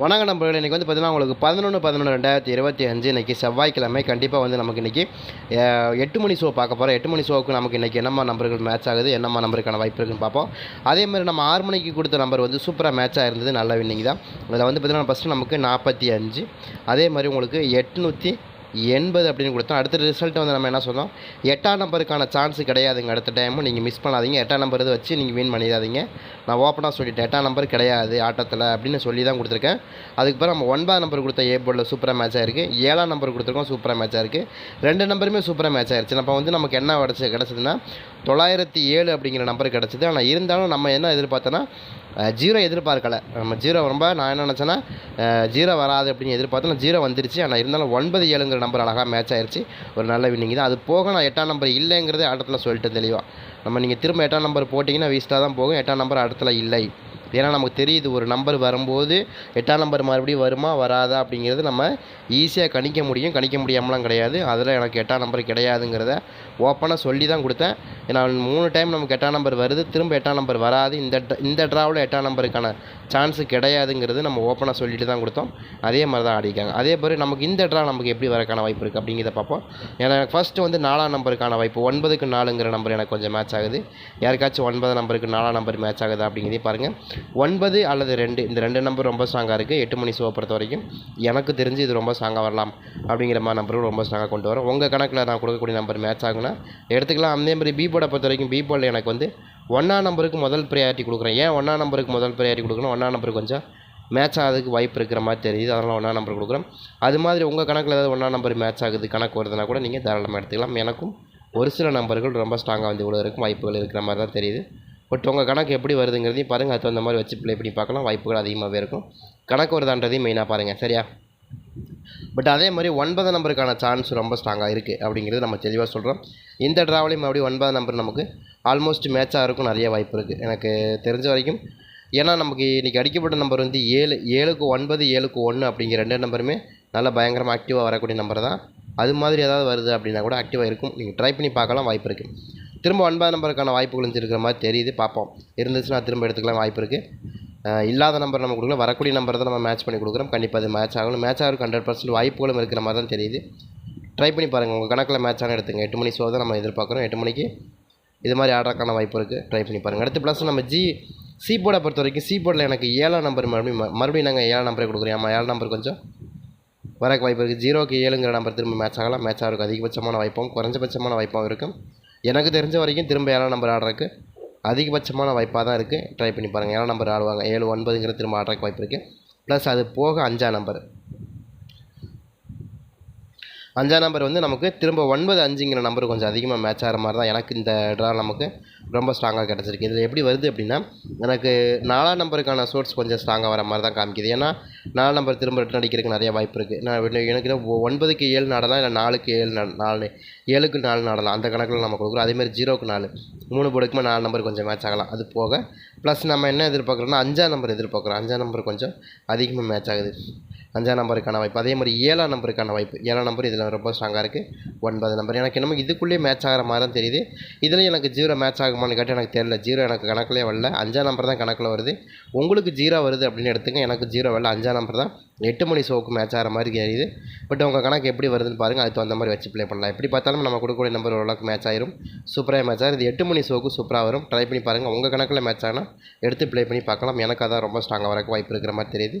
வணக்கம் நம்பர்கள் இன்றைக்கி வந்து பார்த்தீங்கன்னா உங்களுக்கு பதினொன்று பதினொன்று ரெண்டாயிரத்தி இருபத்தி அஞ்சு இன்றைக்கி செவ்வாய்க்கிழமை. கண்டிப்பாக வந்து நமக்கு இன்றைக்கி எட்டு மணி ஷோ பார்க்க போகிறோம் எட்டு மணி ஷோவுக்கு நமக்கு இன்றைக்கி என்னம்மா நம்பர்கள் மேட்ச் ஆகுது என்னம்மா நம்பருக்கான வாய்ப்பு இருக்குன்னு பார்ப்போம். அதே மாதிரி நம்ம ஆறு மணிக்கு கொடுத்த நம்பர் வந்து சூப்பராக மேட்சாக இருந்தது நல்ல வின்னிங் தான். அதில் வந்து பார்த்திங்கன்னா ஃபஸ்ட்டு நமக்கு நாற்பத்தி அஞ்சு. அதே மாதிரி உங்களுக்கு எட்நூற்றி எண்பது அப்படின்னு கொடுத்தோம். அடுத்த ரிசல்ட் வந்து நம்ம என்ன சொன்னோம் எட்டாம் நம்பருக்கான சான்ஸ் கிடையாதுங்க. அடுத்த டைமும் நீங்கள் மிஸ் பண்ணாதீங்க. எட்டாம் நம்பர் இதை வச்சு நீங்கள் வின் பண்ணிடாதீங்க. நான் ஓப்பனாக சொல்லிட்டேன். எட்டாம் நம்பர் கிடையாது ஆட்டத்தில் அப்படின்னு சொல்லி தான் கொடுத்துருக்கேன் அதுக்கப்புறம் நம்ம ஒன்பதாம் நம்பர் கொடுத்த ஏ போர்டில் சூப்பராக மேட்ச் ஆயிருக்கு. ஏழாம் நம்பர் கொடுத்துருக்கோம் சூப்பராக மேட்ச் ஆயிருக்கு ரெண்டு நம்பருமே சூப்பராக மேட்ச் ஆயிடுச்சு நம்ம வந்து நமக்கு என்ன கிடச்சி கிடச்சதுன்னா தொள்ளாயிரத்தி ஏழு அப்படிங்கிற நம்பர் கிடச்சிது. ஆனால் இருந்தாலும் நம்ம என்ன எதிர்பார்த்தோன்னா ஜீரோ எதிர்பார்க்கலை. நம்ம ஜீரோ ரொம்ப நான் என்ன நினச்சேன்னா ஜீரோ வராது அப்படின்னு எதிர்பார்த்தோம் ஜீரோ வந்துருச்சு. ஆனால் இருந்தாலும் ஒன்பது ஏழுங்கிற நம்பர் அழகாக மேட்ச் ஆயிடுச்சு ஒரு நல்ல வின்னிங் தான். அது போக நான் எட்டாம் நம்பர் இல்லைங்கிறதே ஆட்டத்தில் சொல்லிட்டு தெளிவாக நம்ம நீங்கள் திரும்ப எட்டாம் நம்பர் போட்டிங்கன்னா வேஸ்ட்டாக தான் போகும். எட்டாம் நம்பர் ஆட்டத்தில் இல்லை. ஏன்னா நமக்கு தெரியுது ஒரு நம்பர் வரும்போது எட்டாம் நம்பர் மறுபடியும் வருமா வராதா அப்படிங்கிறது நம்ம ஈஸியாக கணிக்க முடியும். கணிக்க முடியாமலாம் கிடையாது. அதில் எனக்கு எட்டாம் நம்பர் கிடையாதுங்கிறத ஓப்பனாக சொல்லி தான் கொடுத்தேன். ஏன்னா மூணு டைம் நமக்கு எட்டாம் நம்பர் வருது. திரும்ப எட்டாம் நம்பர் வராது. இந்த இந்த ட்ராவில் எட்டாம் நம்பருக்கான சான்ஸு கிடையாதுங்கிறது நம்ம ஓப்பனாக சொல்லிட்டு தான் கொடுத்தோம். அதே மாதிரி தான் ஆடிக்காங்க அதே மாதிரி நமக்கு இந்த ட்ரா நமக்கு எப்படி வரக்கான வாய்ப்பு இருக்குது அப்படிங்கிறத பார்ப்போம். ஏன்னா எனக்கு ஃபஸ்ட்டு வந்து நாலாம் நம்பருக்கான வாய்ப்பு ஒன்பதுக்கு நாலுங்கிற நம்பர் எனக்கு கொஞ்சம் மேட்ச் ஆகுது. யாருக்காச்சும் ஒன்பது நம்பருக்கு நாலாம் நம்பர் மேட்ச் ஆகுதா அப்படிங்கிறதே பாருங்கள் ஒன்பது அல்லது ரெண்டு இந்த ரெண்டு நம்பர் ரொம்ப ஸ்ட்ராங்காக இருக்குது எட்டு மணி ஷோவை பொறுத்த வரைக்கும் எனக்கு தெரிஞ்சு இது ரொம்ப ஸ்ட்ராங்காக வரலாம் அப்படிங்கிற மாதிரி நம்பரும் ரொம்ப ஸ்ட்ராங்காக கொண்டு வரும். உங்கள் கணக்கில் நான் கொடுக்கக்கூடிய நம்பர் மேட்ச் ஆகுனா எடுத்துக்கலாம். அதே மாதிரி பி போர்டை பொறுத்த வரைக்கும் பி போர்டில் எனக்கு வந்து ஒன்றா நம்பருக்கு முதல் ப்ரையாரிட்டி கொடுக்குறேன். ஏன் ஒன்றா நம்பருக்கு முதல் ப்ரையாரிட்டி கொடுக்கணும் ஒன்றா நம்பருக்கு கொஞ்சம் மேட்ச் ஆகிறதுக்கு வாய்ப்பு இருக்கிற மாதிரி தெரியுது. அதனால் ஒன்றா நம்பர் கொடுக்குறோம் அது மாதிரி உங்கள் கணக்கில் ஏதாவது ஒன்றா நம்பர் மேட்ச் ஆகுது கணக்கு வருதுன்னா கூட நீங்கள் தாராளமாக எடுத்துக்கலாம். எனக்கும் ஒரு சில நம்பர்கள் ரொம்ப ஸ்ட்ராங்காக வந்து இவ்வளோ இருக்கும். வாய்ப்புகள் இருக்கிற மாதிரி தான் தெரியுது. பட் உங்கள் கணக்கு எப்படி வருதுங்கிறதையும் பாருங்கள் அது தகுந்த மாதிரி வச்சு ப்ளே பண்ணி பார்க்கலாம். வாய்ப்புகள் அதிகமாகவே இருக்கும். கணக்கு வருதான்றதையும் மெயினாக பாருங்கள் சரியா? பட் அதே மாதிரி ஒன்பது நம்பருக்கான சான்ஸ் ரொம்ப ஸ்ட்ராங்காக இருக்குது அப்படிங்கிறது நம்ம தெளிவாக சொல்கிறோம் இந்த ட்ராவலையும் மறுபடியும் ஒன்பது நம்பர் நமக்கு ஆல்மோஸ்ட் மேட்சாக இருக்கும். நிறைய வாய்ப்பு இருக்குது எனக்கு தெரிஞ்ச வரைக்கும். ஏன்னா நமக்கு இன்றைக்கி அடிக்கப்பட்ட நம்பர் வந்து ஏழு ஏழுக்கு ஒன்பது ஏழுக்கு ஒன்று அப்படிங்கிற ரெண்டு நம்பருமே நல்லா பயங்கரமாக ஆக்டிவாக வரக்கூடிய நம்பர் தான். அது மாதிரி ஏதாவது வருது அப்படின்னா கூட ஆக்டிவாக இருக்கும். நீங்கள் ட்ரை பண்ணி பார்க்கலாம். வாய்ப்பு இருக்குது திரும்ப ஒன்பது நம்பருக்கான வாய்ப்பு இருக்கிற மாதிரி தெரியுது. பார்ப்போம். இருந்துச்சுன்னா திரும்ப எடுத்துக்கலாம் வாய்ப்பு இருக்குது இல்லாத நம்பர் நம்ம கொடுக்கல. வரக்கூடிய நம்பர் தான் நம்ம மேட்ச் பண்ணி கொடுக்குறோம். கண்டிப்பாக அது மேட்ச் ஆகணும். மேட்ச் ஆகிறதுக்கு ஹண்ட்ரட் பர்சன்ட் வாய்ப்புகளும் இருக்கிற மாதிரி தான் தெரியுது. ட்ரை பண்ணி பாருங்கள் உங்கள் கணக்கில் மேட்ச் ஆன எடுத்துங்க. எட்டு மணி ஷோ தான் நம்ம எதிர்பார்க்குறோம். எட்டு மணிக்கு இது மாதிரி ஆடுறதுக்கான வாய்ப்பு இருக்குது ட்ரை பண்ணி பாருங்கள் அடுத்து ப்ளஸ் நம்ம ஜி சி போர்டை பொறுத்த வரைக்கும் சி போர்டில் எனக்கு ஏழாம் நம்பர் மறுபடியும் ம- மறுபடியும் நாங்கள் ஏழாம் நம்பரே கொடுக்குறோம். ஆமாம் ஏழாம் நம்பர் கொஞ்சம் வரக்கு வாய்ப்பு இருக்குது ஜீரோக்கு ஏழுங்கிற நம்பர் திரும்ப மேட்ச் ஆகலாம். மேட்ச் ஆகிறதுக்கு அதிகபட்சமான வாய்ப்பும் குறைஞ்சபட்சமான வாய்ப்பும் இருக்கும். எனக்கு தெரிஞ்ச வரைக்கும் திரும்ப ஏழாம் நம்பர் ஆடுறதுக்கு அதிகபட்சமான வாய்ப்பாக தான் இருக்குது ட்ரை பண்ணி பாருங்கள் ஏழாம் நம்பர் ஆடுவாங்க. ஏழு ஒன்பதுங்கிற திரும்ப ஆடுறதுக்கு வாய்ப்பு இருக்குது ப்ளஸ் அது போக அஞ்சாம் நம்பர் அஞ்சாம் நம்பர் வந்து நமக்கு திரும்ப ஒன்பது அஞ்சுங்கிற நம்பர் கொஞ்சம் அதிகமாக மேட்ச் ஆகிற மாதிரி தான் எனக்கு இந்த ட்ரா நமக்கு ரொம்ப ஸ்ட்ராங்காக கிடச்சிருக்கு. இதில் எப்படி வருது அப்படின்னா எனக்கு நாலாம் நம்பருக்கான சோர்ஸ் கொஞ்சம் ஸ்ட்ராங்காக வர மாதிரி தான் காமிக்குது. ஏன்னா நாலு நம்பர் திரும்ப ரிட்டன் அடிக்கிறதுக்கு நிறைய வாய்ப்பு இருக்குது நான் எனக்கு ஒன்பதுக்கு ஏழு நாடலாம் இல்லை நாலுக்கு ஏழு நாலு ஏழுக்கு நாலு நாடலாம். அந்த கணக்கில் நம்ம கொடுக்குறோம். அதேமாதிரி ஜீரோக்கு நாலு மூணு போர்டுக்குமே நாலு நம்பர் கொஞ்சம் மேட்ச் ஆகலாம். அது போக ப்ளஸ் நம்ம என்ன எதிர்பார்க்குறோன்னா அஞ்சாம் நம்பர் எதிர்பார்க்குறோம். அஞ்சாம் நம்பர் கொஞ்சம் அதிகமாக மேட்ச் ஆகுது. அஞ்சாம் நம்பருக்கான வாய்ப்பு. அதே மாதிரி ஏழாம் நம்பருக்கான வாய்ப்பு. ஏழாம் நம்பர் இதில் ரொம்ப ஸ்ட்ராங்காக இருக்குது ஒன்பது நம்பர். எனக்கு என்னமோ இதுக்குள்ளேயே மேட்ச் ஆகிற மாதிரி தான் தெரியுது. இதில் எனக்கு ஜீரோ மேட்ச் ஆகுமான்னு கேட்டால் எனக்கு தெரியல. ஜீரோ எனக்கு கணக்கிலே வரல. அஞ்சாம் நம்பர் தான் கணக்கில் வருது. உங்களுக்கு ஜீரோ வருது அப்படின்னு எடுத்துங்க எனக்கு ஜீரோ வரல. அஞ்சாம் நம்பர் தான் எட்டு மணி ஷோவுக்கு மேட்ச் ஆகிற மாதிரி தெரியுது. பட் உங்கள் கணக்கு எப்படி வருதுன்னு பாருங்கள் அதுக்கு தகுந்த மாதிரி வச்சு ப்ளே பண்ணலாம். எப்படி பார்த்தாலும் நம்ம கொடுக்கக்கூடிய நம்பர் ஓரளவுக்கு மேட்ச் ஆயிரும். சூப்பராக மேட்ச் ஆகும் இது எட்டு மணி ஷோவுக்கு சூப்பராக வரும். ட்ரை பண்ணி பாருங்கள் உங்கள் கணக்கில் மேட்ச் ஆனால் எடுத்து ப்ளே பண்ணி பார்க்கலாம். எனக்கு அதான் ரொம்ப ஸ்ட்ராங்காக வரக்கு வாய்ப்பு இருக்கிற மாதிரி தெரியுது.